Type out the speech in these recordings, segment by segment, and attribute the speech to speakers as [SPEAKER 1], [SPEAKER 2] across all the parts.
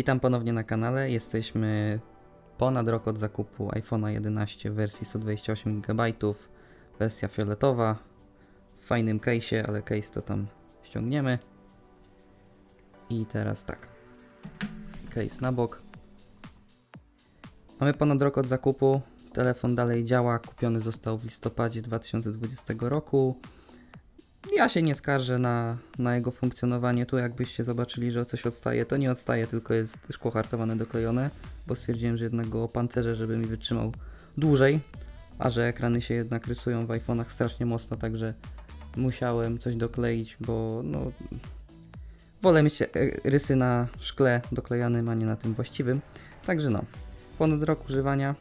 [SPEAKER 1] Witam ponownie na kanale. Jesteśmy ponad rok od zakupu iPhone'a 11 w wersji 128 GB, wersja fioletowa, w fajnym case'ie, ale case to tam ściągniemy. I teraz tak. Case na bok. Mamy ponad rok od zakupu. Telefon dalej działa. Kupiony został w listopadzie 2020 roku. Ja się nie skarżę na, na jego funkcjonowanie. Tu jakbyście zobaczyli, że coś odstaje, to nie odstaje, tylko jest szkło hartowane doklejone, bo stwierdziłem, że jednak go opancerzę, żeby mi wytrzymał dłużej, a że ekrany się jednak rysują w iPhone'ach strasznie mocno, także musiałem coś dokleić, bo no wolę mieć e, rysy na szkle doklejanym, a nie na tym właściwym. Także no, ponad rok używania.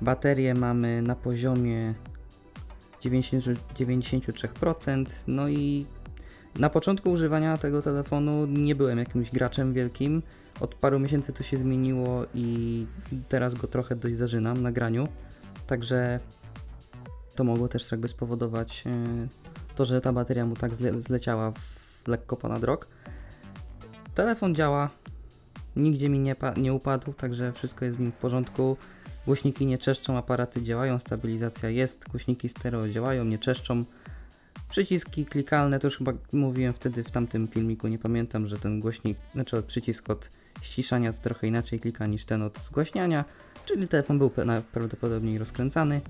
[SPEAKER 1] Baterię mamy na poziomie 90, 93%. No i na początku używania tego telefonu nie byłem jakimś graczem wielkim. Od paru miesięcy to się zmieniło i teraz go trochę dość zażynam na graniu. Także to mogło też jakby spowodować e, to, że ta bateria mu tak zle zleciała w lekko ponad rok. Telefon działa, nigdzie mi nie, nie upadł, także wszystko jest z nim w porządku. Głośniki nie czeszczą, aparaty działają, stabilizacja jest, głośniki stereo działają, nie czeszczą. Przyciski klikalne, to już chyba mówiłem wtedy w tamtym filmiku, nie pamiętam, że ten głośnik, znaczy przycisk od ściszania to trochę inaczej klika niż ten od zgłaśniania, czyli telefon był najprawdopodobniej rozkręcany.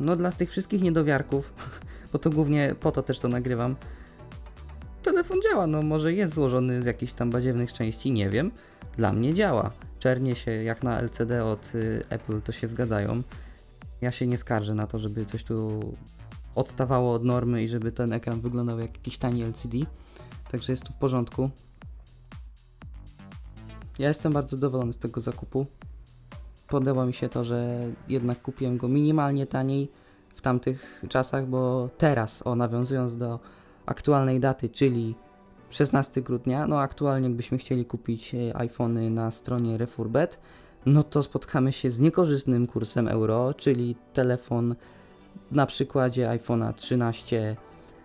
[SPEAKER 1] No dla tych wszystkich niedowiarków, bo to głównie po to też to nagrywam, telefon działa, no może jest złożony z jakichś tam badziewnych części, nie wiem, dla mnie działa. Czernie się jak na LCD od y, Apple to się zgadzają. Ja się nie skarżę na to, żeby coś tu odstawało od normy i żeby ten ekran wyglądał jak jakiś tani LCD. Także jest tu w porządku. Ja jestem bardzo zadowolony z tego zakupu. Podoba mi się to, że jednak kupiłem go minimalnie taniej w tamtych czasach, bo teraz, o nawiązując do aktualnej daty, czyli 16 grudnia, no aktualnie jakbyśmy chcieli kupić e, iPhony na stronie Refurbet, no to spotkamy się z niekorzystnym kursem euro, czyli telefon na przykładzie iPhone'a 13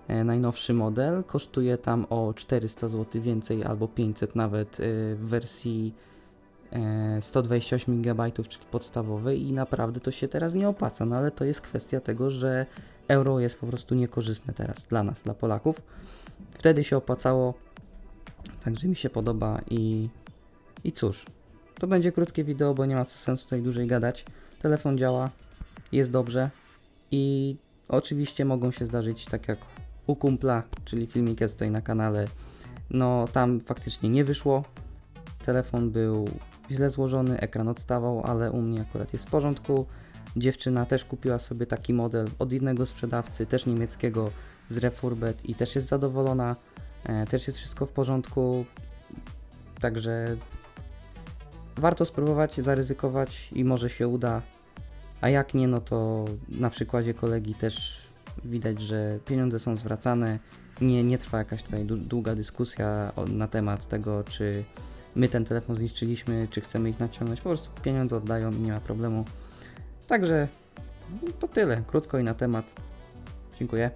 [SPEAKER 1] e, najnowszy model. Kosztuje tam o 400 zł więcej albo 500 nawet e, w wersji e, 128 GB, czyli podstawowej i naprawdę to się teraz nie opłaca, no ale to jest kwestia tego, że euro jest po prostu niekorzystne teraz dla nas, dla Polaków. Wtedy się opłacało, także mi się podoba i, i cóż, to będzie krótkie wideo, bo nie ma sensu tutaj dłużej gadać. Telefon działa, jest dobrze i oczywiście mogą się zdarzyć tak jak u kumpla, czyli filmik jest tutaj na kanale, no tam faktycznie nie wyszło. Telefon był źle złożony, ekran odstawał, ale u mnie akurat jest w porządku. Dziewczyna też kupiła sobie taki model od innego sprzedawcy, też niemieckiego, z Refurbet i też jest zadowolona. E, też jest wszystko w porządku. Także warto spróbować, zaryzykować i może się uda. A jak nie, no to na przykładzie kolegi też widać, że pieniądze są zwracane. Nie, nie trwa jakaś tutaj dłu- długa dyskusja na temat tego, czy my ten telefon zniszczyliśmy, czy chcemy ich naciągnąć. Po prostu pieniądze oddają i nie ma problemu. Także to tyle, krótko i na temat. Dziękuję.